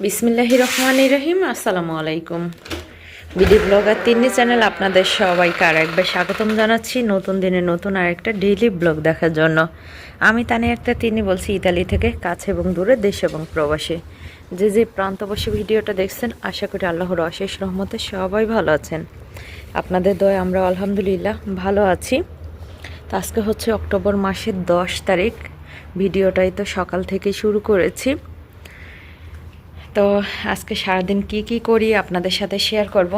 বিসমিল্লাহি রহমান রহিম, আসসালামু আলাইকুম। বিডি ব্লগার তিন্নি চ্যানেল আপনাদের সবাইকে আর একবার স্বাগতম জানাচ্ছি নতুন দিনে নতুন আর একটা ডেইলি ব্লগ দেখার জন্য। আমি তানে একটা তিনি বলছি, ইতালি থেকে কাছে এবং দূরে, দেশ এবং প্রবাসী। যে যে প্রান্তবাসী ভিডিওটা দেখছেন, আশা করি আল্লাহর অশেষ রহমতে সবাই ভালো আছেন। আপনাদের দয় আমরা আলহামদুলিল্লাহ ভালো আছি। তো আজকে হচ্ছে অক্টোবর মাসের দশ তারিখ। ভিডিওটাই তো সকাল থেকে শুরু করেছি। তো আজকে সারাদিন কি কি করি আপনাদের সাথে শেয়ার করব।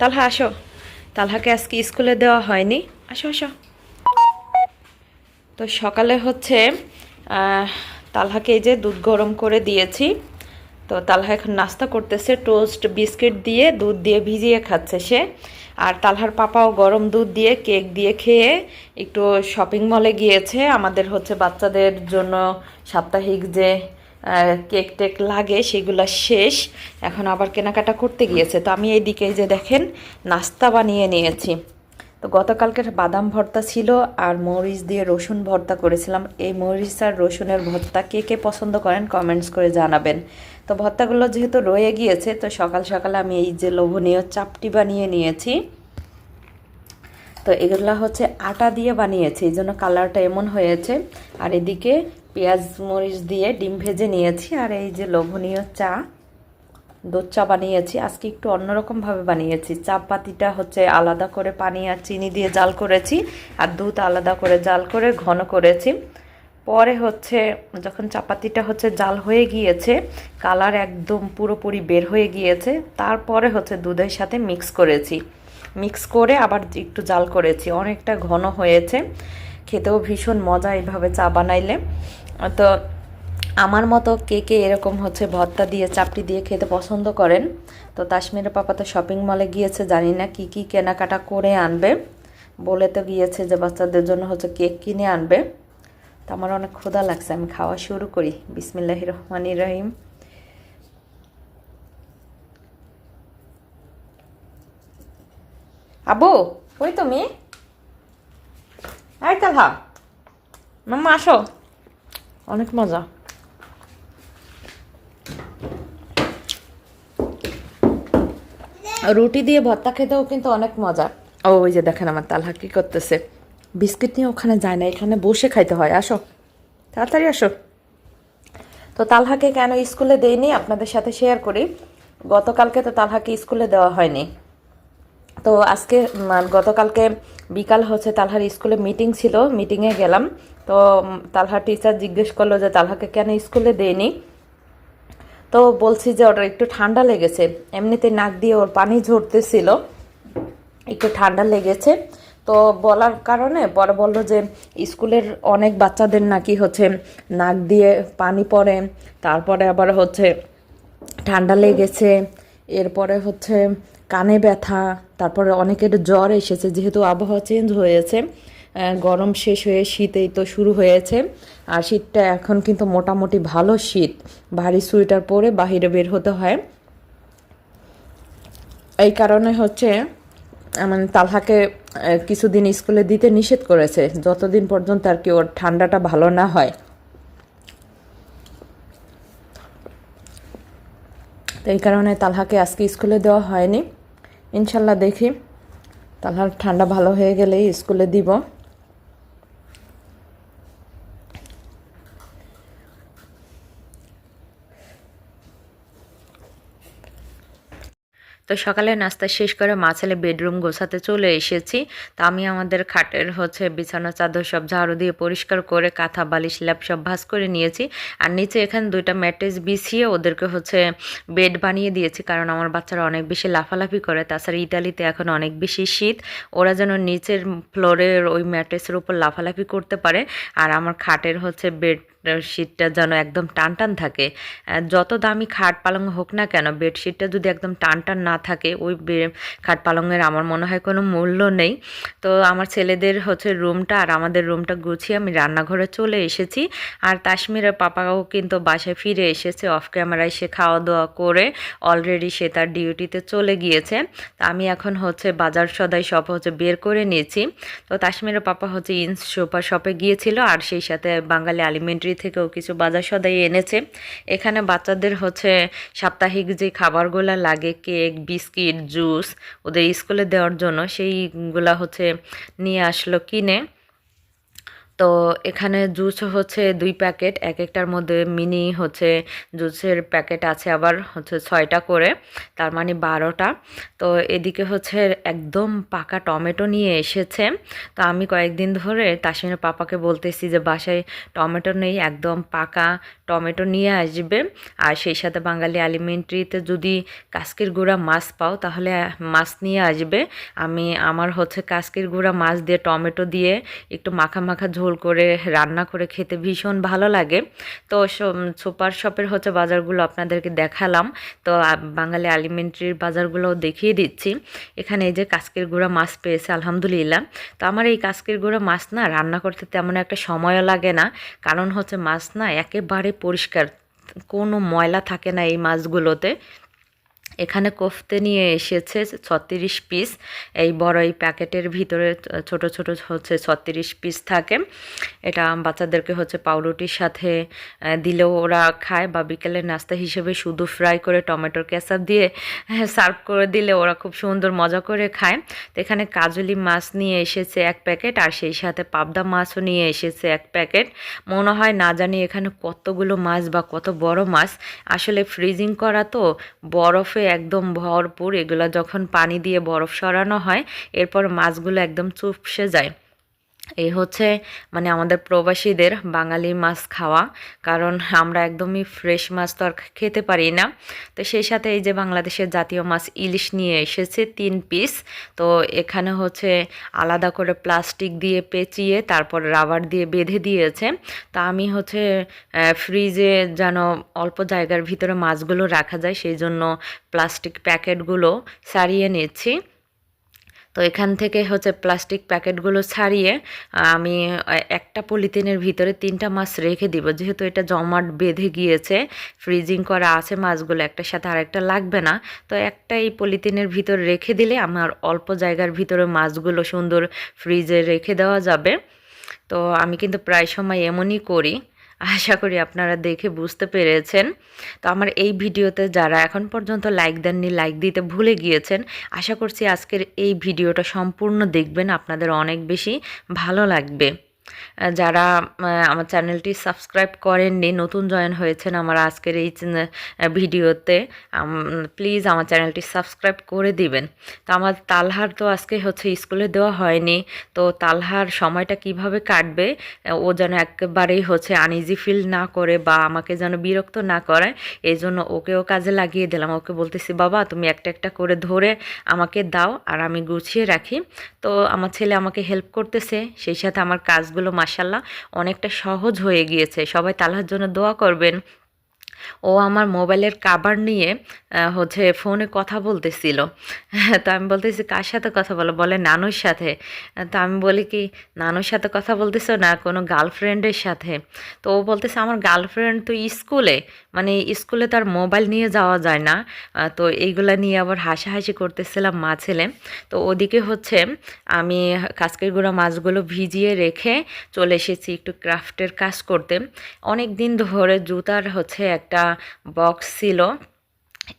তালহা, আসো। তালহাকে আজকে স্কুলে দেওয়া হয়নি। আসো আসো। তো সকালে হচ্ছে তালহাকে এই যে দুধ গরম করে দিয়েছি। তো তালহা এখন নাস্তা করতেছে, টোস্ট, বিস্কিট দিয়ে দুধ দিয়ে ভিজিয়ে খাচ্ছে সে। আর তালহার পাপাও গরম দুধ দিয়ে কেক দিয়ে খেয়ে একটু শপিং মলে গিয়েছে। আমাদের হচ্ছে বাচ্চাদের জন্য সাপ্তাহিক যে কেক টেক লাগে, সেগুলো শেষ। এখন আবার কেনাকাটা করতে গিয়েছে। তো আমি এইদিকে যে দেখেন, নাস্তা বানিয়ে নিয়েছি। তো গতকালকের বাদাম ভর্তা ছিল আর মরিচ দিয়ে রসুন ভর্তা করেছিলাম। এই মরিচ আর রসুনের ভর্তা কে কে পছন্দ করেন কমেন্টস করে জানাবেন। তো ভর্তাগুলো যেহেতু রয়ে গিয়েছে, তো সকাল সকালে আমি এই যে লোভনীয় চাপটি বানিয়ে নিয়েছি। তো এগুলো হচ্ছে আটা দিয়ে বানিয়েছি, এই জন্য কালারটা এমন হয়েছে। আর এদিকে পেঁয়াজ মরিচ দিয়ে ডিম ভেজে নিয়েছি, আর এই যে লোভনীয় চা দুধ চা বানিয়েছি। আজকে একটু অন্যরকমভাবে বানিয়েছি। চা পাতিটা হচ্ছে আলাদা করে পানি আর চিনি দিয়ে জাল করেছি, আর দুধ আলাদা করে জাল করে ঘন করেছি। পরে হচ্ছে যখন চাপাতিটা হচ্ছে জাল হয়ে গিয়েছে, কালার একদম পুরোপুরি বের হয়ে গিয়েছে, তারপরে হচ্ছে দুধের সাথে মিক্স করেছি। মিক্স করে আবার একটু জাল করেছি। অনেকটা ঘন হয়েছে। খেতেও ভীষণ মজা এইভাবে চা বানাইলে। তো আমার মতো কে কে এরকম হচ্ছে ভর্তা দিয়ে, চাপটি দিয়ে খেতে পছন্দ করেন, তো কাশ্মীরের পাপা তো শপিং মলে গিয়েছে, জানি না কি কি কেনাকাটা করে আনবে। বলে তো গিয়েছে যে বাচ্চাদের জন্য হচ্ছে কেক কিনে আনবে। তো আমার অনেক ক্ষুধা লাগছে, আমি খাওয়া শুরু করি। বিসমিল্লাহ রহমানির রহিম। আবু ওই তুমি? এই তালহা মাম্মা আসো। অনেক মজা। রুটি দিয়ে ভর্তা খেতেও কিন্তু অনেক মজা। ও ওই যে দেখেন আমার তালহা কি করতেছে। বিস্কিট নিয়ে ওখানে যায় না এখানে বসে খাইতে হয়। আসো তাড়াতাড়ি আসো। তো তালহাকে কেন স্কুলে দেয়নি আপনাদের সাথে শেয়ার করি। গতকালকে তো তালহাকে স্কুলে দেওয়া হয়নি। তো আজকে গতকালকে বিকাল হচ্ছে তালহার স্কুলে মিটিং ছিল মিটিংয়ে গেলাম। তো তালহার টিচার জিজ্ঞেস করল যে, তালহাকে কেন স্কুলে দেয়নি? তো বলছি যে ওর একটু ঠান্ডা লেগেছে। এমনিতে নাক দিয়ে ওর পানি ঝরতেছিল, একটু ঠান্ডা লেগেছে। তো বলার কারণে পরে বলল যে, স্কুলের অনেক বাচ্চাদের নাকি হচ্ছে নাক দিয়ে পানি পড়ে, তারপরে আবার হচ্ছে ঠান্ডা লেগেছে, এরপরে হচ্ছে কানে ব্যথা তারপরে অনেকের জ্বর এসেছে, যেহেতু আবহাওয়া চেঞ্জ হয়েছে গরম শেষ হয়ে শীতেই তো শুরু হয়েছে, আর শীতটা এখন কিন্তু মোটামুটি ভালো শীত। ভারী সোয়েটার পরে বাহিরে বের হতে হয়। এই কারণে হচ্ছে মানে তালহাকে কিছুদিন স্কুলে দিতে নিষেধ করেছে, যতদিন পর্যন্ত আর কি ওর ঠান্ডাটা ভালো না হয়। তো এই কারণে তালহাকে আজকে স্কুলে দেওয়া হয়নি। ইনশাল্লাহ দেখি। তালহার ঠান্ডা ভালো হয়ে গেলেই স্কুলে দিব। তো সকালে নাস্তা শেষ করে মা ছেলে বেডরুম গোছাতে চলে এসেছি। তা আমি আমাদের খাটের হচ্ছে বিছানা, চাদর সব ঝাড়ু দিয়ে পরিষ্কার করে কাঁথা, বালিশ, ল্যাপ সব ভাস করে নিয়েছি। আর নিচে এখানে দুইটা ম্যাট্রেস বিছিয়ে ওদেরকে হচ্ছে বেড বানিয়ে দিয়েছি, কারণ আমার বাচ্চারা অনেক বেশি লাফালাফি করে। তাছাড়া ইতালিতে এখন অনেক বেশি শীত। ওরা যেন নিচের ফ্লোরের ওই ম্যাট্রেসের উপর লাফালাফি করতে পারে। আর আমার খাটের হচ্ছে বেড শীটটা যেন একদম টান টান থাকে যত দামি খাট পালং হোক না কেন বেডশিটটা যদি একদম টান টান না থাকে, ওই খাট পালংয়ের আমার মনে হয় কোনো মূল্য নেই। তো আমার ছেলেদের হচ্ছে রুমটা আর আমাদের রুমটা গুছিয়ে আমি রান্নাঘরে চলে এসেছি। আর কাশ্মীরের পাপাও কিন্তু বাসায় ফিরে এসেছে অফ ক্যামেরায় সে খাওয়া দাওয়া করে অলরেডি সে তার ডিউটিতে চলে গিয়েছে। তা আমি এখন হচ্ছে বাজার সদাই সব হচ্ছে বের করে নিয়েছি। তো কাশ্মীরের পাপা হচ্ছে ইন্স সোফা শপে গিয়েছিল আর সেই সাথে বাঙালি আলিমেন্টারি থেকেও কিছু বাজার সদাই এনেছে। এখানে বাচ্চাদের হচ্ছে সাপ্তাহিক যে খাবারগুলো লাগে, কেক, বিস্কিট, জুস ওদের স্কুলে দেওয়ার জন্য, সেইগুলা হচ্ছে নিয়ে আসলো কিনে। তো এখানে জুস হচ্ছে দুই প্যাকেট, এক একটার মধ্যে মিনি হচ্ছে জুসের প্যাকেট আছে আবার হচ্ছে ছয়টা করে, তার মানে বারোটা। তো এদিকে হচ্ছে একদম পাকা টমেটো নিয়ে এসেছে। তো আমি কয়েকদিন ধরে তাসিনের পাপাকে বলতেছি যে বাসায় টমেটো নেই, একদম পাকা টমেটো নিয়ে আসবে। আর সেই সাথে বাঙালি অ্যালিমেন্টারিতে যদি কাস্কির গুঁড়া মাছ পাও তাহলে মাছ নিয়ে আসবে। আমি আমার হচ্ছে কাস্কির গুঁড়া মাছ দিয়ে টমেটো দিয়ে একটু মাখা মাখা ঝোল করে রান্না করে খেতে ভীষণ ভালো লাগে। তো সুপার শপের হচ্ছে বাজারগুলো আপনাদেরকে দেখালাম। তো বাঙালি অ্যালিমেন্টারির বাজারগুলোও দেখিয়ে দিচ্ছি। এখানে এই যে কাস্কির গুঁড়া মাছ পেয়েছে, আলহামদুলিল্লাহ। তো আমার এই কাস্কির গুঁড়া মাছ না রান্না করতে তেমন একটা সময়ও লাগে না। কারণ হচ্ছে মাছ না একেবারে পরিষ্কার, কোনো ময়লা থাকে না এই মাছগুলোতে। এখানে কোফতে নিয়ে এসেছে ছত্রিশ পিস। এই বড় এই প্যাকেটের ভিতরে ছোট ছোট হচ্ছে ছত্রিশ পিস থাকে। এটা বাচ্চাদেরকে হচ্ছে পাউরুটির সাথে দিলেও ওরা খায় বা বিকেলের নাস্তা হিসেবে শুধু ফ্রাই করে টমেটোর কেঁচা দিয়ে সার্ভ করে দিলে ওরা খুব সুন্দর মজা করে খায়। তো এখানে কাজলি মাছ নিয়ে এসেছে এক প্যাকেট আর সেই সাথে পাবদা মাছও নিয়ে এসেছে এক প্যাকেট। মনে হয় না জানি এখানে কতগুলো মাছ বা কত বড় মাছ। আসলে ফ্রিজিং করা তো বরফে একদম ভরপুর। এগুলো যখন পানি দিয়ে বরফ সরানো হয় এরপর মাছগুলো একদম চুপসে যায়। এই হচ্ছে মানে আমাদের প্রবাসীদের বাঙালি মাছ খাওয়া। কারণ আমরা একদমই ফ্রেশ মাছ তো আর খেতে পারি না। তো সেই সাথে এই যে বাংলাদেশের জাতীয় মাছ ইলিশ নিয়ে এসেছে তিন পিস তো এখানে হচ্ছে আলাদা করে প্লাস্টিক দিয়ে পেঁচিয়ে, তারপর রাবার দিয়ে বেঁধে দিয়েছে। তা আমি হচ্ছে ফ্রিজে যেন অল্প জায়গার ভিতরে মাছগুলো রাখা যায়, সেই জন্য প্লাস্টিক প্যাকেটগুলো সারিয়ে নিচ্ছি। তো এখান থেকে হচ্ছে প্লাস্টিক প্যাকেটগুলো ছাড়িয়ে আমি একটা পলিথিনের ভিতরে তিনটা মাছ রেখে দিব। যেহেতু এটা জমাট বেঁধে গিয়েছে ফ্রিজিং করা আছে মাছগুলো, একটার সাথে আরেকটা লাগবে না। তো একটা এই পলিথিনের ভিতরে রেখে দিলে আমার অল্প জায়গার ভিতরে মাছগুলো সুন্দর ফ্রিজে রেখে দেওয়া যাবে। তো আমি কিন্তু প্রায় সময় এমনই করি। আশা করি আপনারা দেখে বুঝতে পেরেছেন। তো আমার এই ভিডিওতে যারা এখন পর্যন্ত লাইক দেননি লাইক দিতে ভুলে গিয়েছেন, আশা করছি আজকের এই ভিডিওটা সম্পূর্ণ দেখবেন। আপনাদের অনেক বেশি ভালো লাগবে। যারা আমার চ্যানেলটি সাবস্ক্রাইব করেননি, নতুন জয়েন হয়েছেন আমার আজকের এই ভিডিওতে প্লিজ আমার চ্যানেলটি সাবস্ক্রাইব করে দিবেন। তো আমার তালহার তো আজকে হচ্ছে স্কুলে দেওয়া হয়নি, তো তালহার সময়টা কীভাবে কাটবে ও যেন একেবারেই হচ্ছে আনইজি ফিল না করে বা আমাকে যেন বিরক্ত না করে, এই জন্য ওকেও কাজে লাগিয়ে দিলাম। ওকে বলতেছি, বাবা, তুমি একটা একটা করে ধরে আমাকে দাও আর আমি গুছিয়ে রাখি। তো আমার ছেলে আমাকে হেল্প করতেছে, সেই সাথে আমার কাজগুলো মাসাল্লাহ অনেকটা সহজ হয়ে গিয়েছে। সবাই তালার জন্য দোয়া করবেন। ও আমার মোবাইলের কাবার নিয়ে হচ্ছে ফোনে কথা বলতেছিল। তো আমি বলতেছি, কার সাথে কথা বলো? বলে, নানুর সাথে। তো আমি বলি কি, নানুর সাথে কথা বলতেছো না, কোনো গার্লফ্রেন্ডের সাথে? তো ও বলতেছে, আমার গার্লফ্রেন্ড তো স্কুলে মানে স্কুলে তার মোবাইল নিয়ে যাওয়া যায় না। তো এইগুলা নিয়ে আবার হাসাহাসি করতেছিলাম মা ছেলে। তো ওদিকে হচ্ছে আমি কাজকের গুঁড়া মাছগুলো ভিজিয়ে রেখে চলে এসেছি একটু ক্রাফটের কাজ করতে। অনেক দিন ধরে জুতার হচ্ছে একটা বক্স ছিল।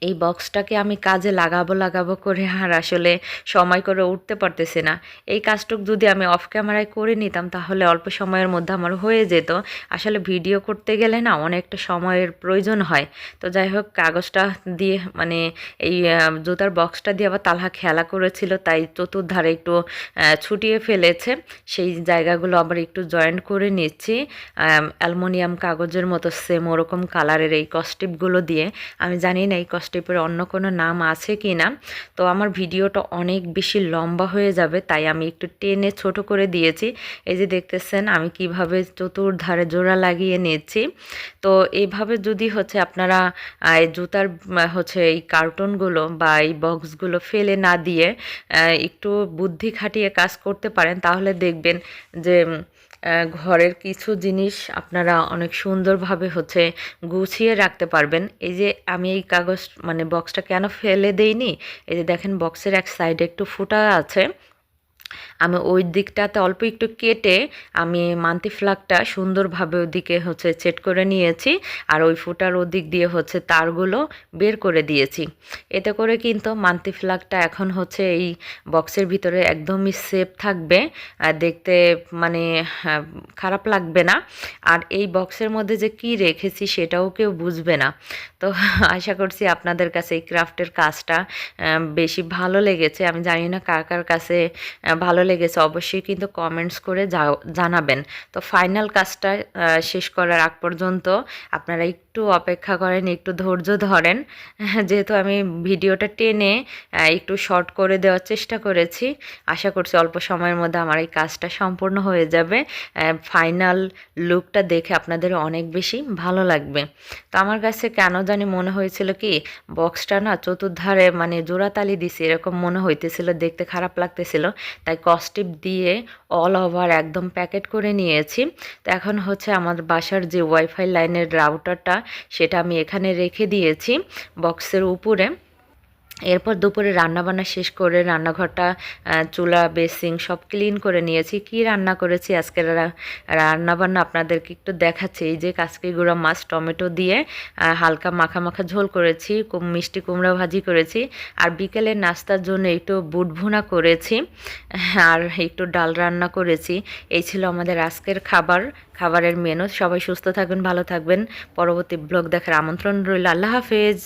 এই বক্সটাকে আমি কাজে লাগাবো লাগাবো করে আর আসলে সময় করে উঠতে পারতেছি না। এই কাজটুক যদি আমি অফ ক্যামেরায় করে নিতাম, তাহলে অল্প সময়ের মধ্যে আমার হয়ে যেত। আসলে ভিডিও করতে গেলে না অনেকটা সময়ের প্রয়োজন হয়। তো যাই হোক, কাগজটা দিয়ে মানে এই জুতার বক্সটা দিয়ে আবার তালহা খেলা করেছিল, তাই চতুর্ধারে একটু ছুটিয়ে ফেলেছে। সেই জায়গাগুলো আবার একটু জয়েন্ট করে নিচ্ছি। অ্যালমোনিয়াম কাগজের মতো সেম ওরকম কালারের এই কস্টিপগুলো দিয়ে। আমি জানি না এই স্টেপের অন্য কোনো নাম আছে কি না তো আমার ভিডিওটা অনেক বেশি লম্বা হয়ে যাবে, তাই আমি একটু টেনে ছোট করে দিয়েছি। এই যে দেখতেছেন, আমি কীভাবে চতুর্ধারে জোড়া লাগিয়ে নিয়েছি। তো এইভাবে যদি হচ্ছে আপনারা এই জুতার হচ্ছে এই কার্টুনগুলো বা এই বক্সগুলো ফেলে না দিয়ে একটু বুদ্ধি খাটিয়ে কাজ করতে পারেন, তাহলে দেখবেন যে ঘরের কিছু জিনিস আপনারা অনেক সুন্দরভাবে হচ্ছে গুছিয়ে রাখতে পারবেন। এই যে আমি এই কাগজ মানে বক্সটা কেন ফেলে দেইনি? এই যে দেখেন বক্সের এক সাইডে একটু ফুটা আছে। আমি ওই দিকটাতে অল্প একটু কেটে আমি মান্তি ফ্লাগটা সুন্দরভাবে ওদিকে হচ্ছে সেট করে নিয়েছি আর ওই ফুটার ওদিক দিয়ে হচ্ছে তারগুলো বের করে দিয়েছি। এতে করে কিন্তু মান্তি ফ্লাগটা এখন হচ্ছে এই বক্সের ভিতরে একদমই সেফ থাকবে দেখতে মানে হ্যাঁ, খারাপ লাগবে না। আর এই বক্সের মধ্যে যে কি রেখেছি সেটাও কেউ বুঝবে না। তো আশা করছি আপনাদের কাছে এই ক্রাফটের কাজটা বেশি ভালো লেগেছে। আমি জানি না কার কার কাছে ভালো লেগেছে, অবশ্যই কিন্তু কমেন্টস করে জানাবেন। তো ফাইনাল কাজটা শেষ করার আগ পর্যন্ত আপনারা একটু অপেক্ষা করেন, একটু ধৈর্য ধরেন। যেহেতু আমি ভিডিওটা টেনে একটু শর্ট করে দেওয়ার চেষ্টা করেছি, আশা করছি অল্প সময়ের মধ্যে আমার এই কাজটা সম্পূর্ণ হয়ে যাবে। ফাইনাল লুকটা দেখে আপনাদের অনেক বেশি ভালো লাগবে। তো আমার কাছে কেন জানি মনে হয়েছিল কি বক্সটা না চতুর্ধারে মানে জোড়াতালি দিছি, এরকম মনে হইতেছিল, দেখতে খারাপ লাগতেছিল। তাই কস্টিপ দিয়ে অল ওভার একদম প্যাকেট করে নিয়েছি। তো এখন হচ্ছে আমার বাসার যে ওয়াইফাই লাইনের রাউটারটা সেটা আমি এখানে রেখে দিয়েছি বক্সের উপরে। এরপর দুপুরে রান্নাবান্না শেষ করে রান্নাঘরটা চুলা বেসিং সব ক্লিন করে নিয়েছি। কি রান্না করেছি? আজকে রান্নাবান্না আপনাদেরকে একটু দেখাচ্ছি। এই যে কাসকি গুঁড়া মাছ, টমেটো দিয়ে হালকা মাখা মাখা ঝোল করেছি মিষ্টি কুমড়া ভাজি করেছি। আর বিকেলে নাস্তার জন্য একটু বুট ভুনা করেছি, আর একটু ডাল রান্না করেছি। এই ছিল আমাদের আজকের খাবার, খাবারের মেনু। সবাই সুস্থ থাকবেন, ভালো থাকবেন। পরবর্তী ব্লগ দেখার আমন্ত্রণ রইল। আল্লাহ হাফেজ।